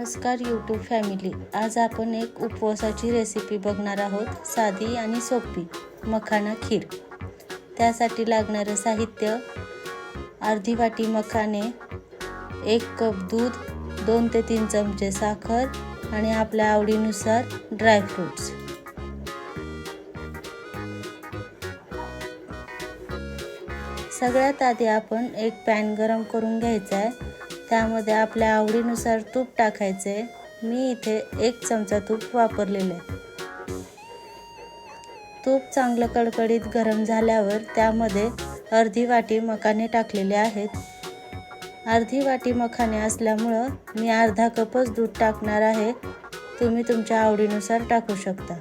नमस्कार YouTube family आज आपण एक उपवासाची रेसिपी बघणार आहोत साधी आणि सोपी मखाना खीर. त्यासाठी लागणारं साहित्य अर्धी वाटी मखाने एक कप दूध दोन ते तीन चमचे साखर आणि आपल्या आवडीनुसार ड्रायफ्रूट्स सगळ्यात आधी आपण एक पॅन गरम करून घ्यायचा आहे. त्यामध्ये आपल्या आवडीनुसार तूप टाकायचे. मी इथे एक चमचा तूप वापरलेलं आहे. तूप चांगलं कडकडीत गरम झाल्यावर त्यामध्ये अर्धी वाटी मखाने टाकलेले आहेत. अर्धी वाटी मखाने असल्यामुळं मी अर्धा कपच दूध टाकणार आहे. तुम्ही तुमच्या आवडीनुसार टाकू शकता.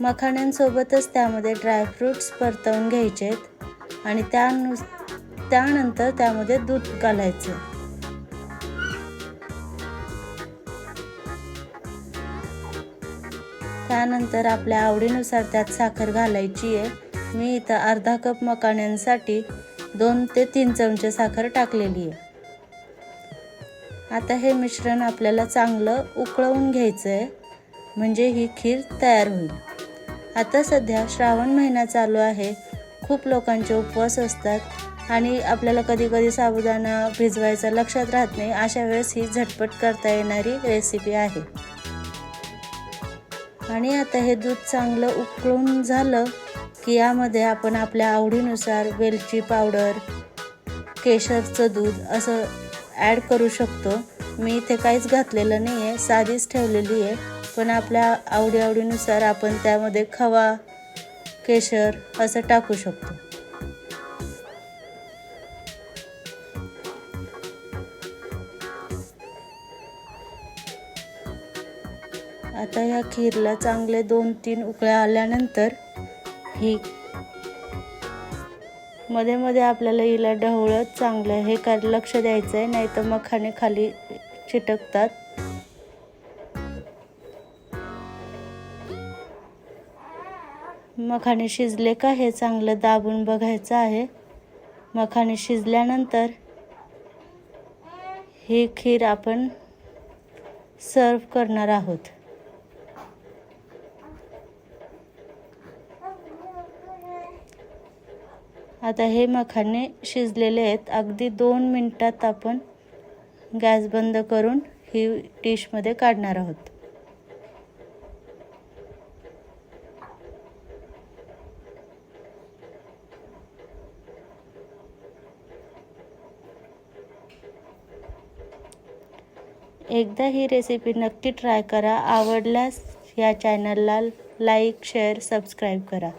मखाण्यांसोबतच त्यामध्ये ड्रायफ्रूट्स परतवून घ्यायचे आणि त्यानु त्यानंतर त्यामध्ये दूध घालायचं. त्यानंतर आपल्या आवडीनुसार त्यात साखर घालायची आहे. मी इथं अर्धा कप मकाण्यांसाठी दोन ते तीन चमचे साखर टाकलेली आहे. आता हे मिश्रण आपल्याला चांगलं उकळवून घ्यायचं आहे म्हणजे ही खीर तयार होईल. आता सध्या श्रावण महिना चालू आहे. खूप लोकांचे उपवास असतात आणि आपल्याला कधी कधी साबुदाणा भिजवायचा लक्षात राहत नाही. अशा वेळेस ही झटपट करता येणारी रेसिपी आहे. आणि आता हे दूध चांगलं उकळून झालं की यामध्ये आपण आपल्या आवडीनुसार वेलची पावडर केशरचं दूध असं ॲड करू शकतो. मी इथे काहीच घातलेलं नाही आहे साधीच ठेवलेली आहे. पण आपल्या आवडी आवडीनुसार आपण त्यामध्ये खवा केशर असं टाकू शकतो. आता ह्या खीरला चांगले दोन तीन उकळ्या आल्यानंतर ही मध्ये मध्ये आपल्याला हिला ढवळत चांगलं हे कर लक्ष द्यायचं आहे नाही तर मखाने खाली चिटकतात. मखाने शिजले का हे चांगलं दाबून बघायचं आहे. मखाने शिजल्यानंतर ही खीर आपण सर्व करणार आहोत. आता हे मखाने शिजलेले आहेत. अगदी दोन मिनटात आपण गॅस बंद करून ही डिशमध्ये काढणार आहोत. एकदा ही रेसिपी नक्की ट्राय करा. आवडल्यास या चॅनलला लाईक शेअर सबस्क्राईब करा.